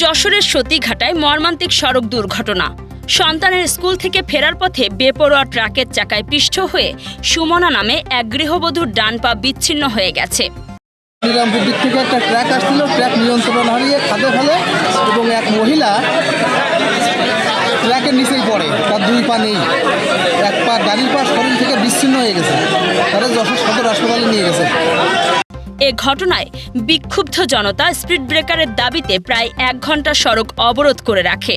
যশোরের সতীঘাটায় মর্মান্তিক সড়ক দুর্ঘটনা। সন্তানের স্কুল থেকে ফেরার পথে বেপরোয়া ট্রাকের চাকায় পিষ্ট হয়ে সুমনা নামে এক গৃহবধূর ডান পা বিচ্ছিন্ন হয়ে গেছে। শ্রীরামপুর দিক থেকে একটা ট্র্যাক আসছিল ট্র্যাক নিয়ন্ত্রণ হারিয়ে খাদে ফেলে এবং এক মহিলা ট্র্যাকের নিচেই পড়ে, তার দুই পা নেই। এক পা গাড়ির পা শরীর থেকে বিচ্ছিন্ন হয়ে গেছে। তারা যশোর সদর হাসপাতালে নিয়ে গেছে। এ ঘটনায় বিক্ষুব্ধ জনতা স্পিড ব্রেকারের দাবিতে প্রায় এক ঘণ্টা সড়ক অবরোধ করে রাখে।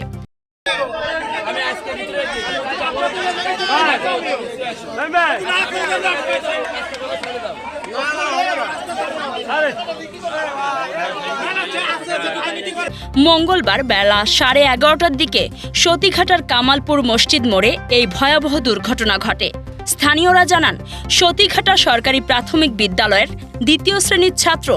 মঙ্গলবার বেলা সাড়ে এগারোটার দিকে সতীঘাটার কামালপুর মসজিদ মোড়ে এই ভয়াবহ দুর্ঘটনা ঘটে। স্থানীয়রা জানান, সতীঘাটা সরকারি প্রাথমিক বিদ্যালয়ের দ্বিতীয় শ্রেণির ছাত্র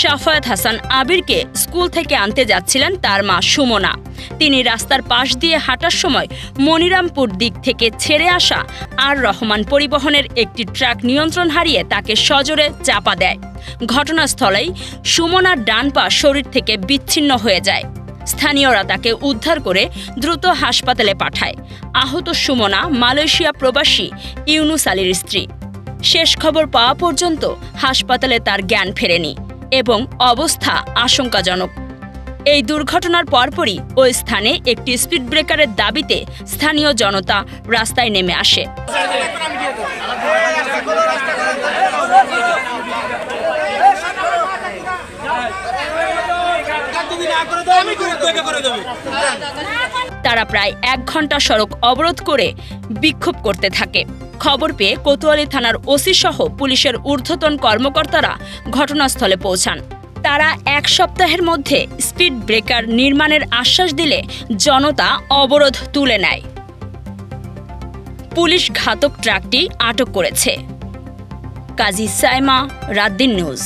সাফায়াত হাসান আবিরকে স্কুল থেকে আনতে যাচ্ছিলেন তার মা সুমনা। তিনি রাস্তার পাশ দিয়ে হাঁটার সময় মনিরামপুর দিক থেকে ছেড়ে আসা আর রহমান পরিবহনের একটি ট্রাক নিয়ন্ত্রণ হারিয়ে তাকে সজোরে চাপা দেয়। ঘটনাস্থলেই সুমনার ডান পা শরীর থেকে বিচ্ছিন্ন হয়ে যায়। স্থানীয়রা তাকে উদ্ধার করে দ্রুত হাসপাতালে পাঠায়। আহত সুমনা মালয়েশিয়া প্রবাসী ইউনুস আলীর স্ত্রী। শেষ খবর পাওয়া পর্যন্ত হাসপাতালে তার জ্ঞান ফেরেনি এবং অবস্থা আশঙ্কাজনক। এই দুর্ঘটনার পরপরই ওই স্থানে একটি স্পিড ব্রেকারের দাবিতে স্থানীয় জনতা রাস্তায় নেমে আসে। তারা প্রায় এক ঘণ্টা সড়ক অবরোধ করে বিক্ষোভ করতে থাকে। খবর পেয়ে কোতোয়ালি থানার ওসি সহ পুলিশের ঊর্ধ্বতন কর্মকর্তারা ঘটনাস্থলে পৌঁছান। তারা এক সপ্তাহের মধ্যে স্পিড ব্রেকার নির্মাণের আশ্বাস দিলে জনতা অবরোধ তুলে নেয়। পুলিশ ঘাতক ট্রাকটি আটক করেছে। কাজী সাইমা রাদ্দিন নিউজ।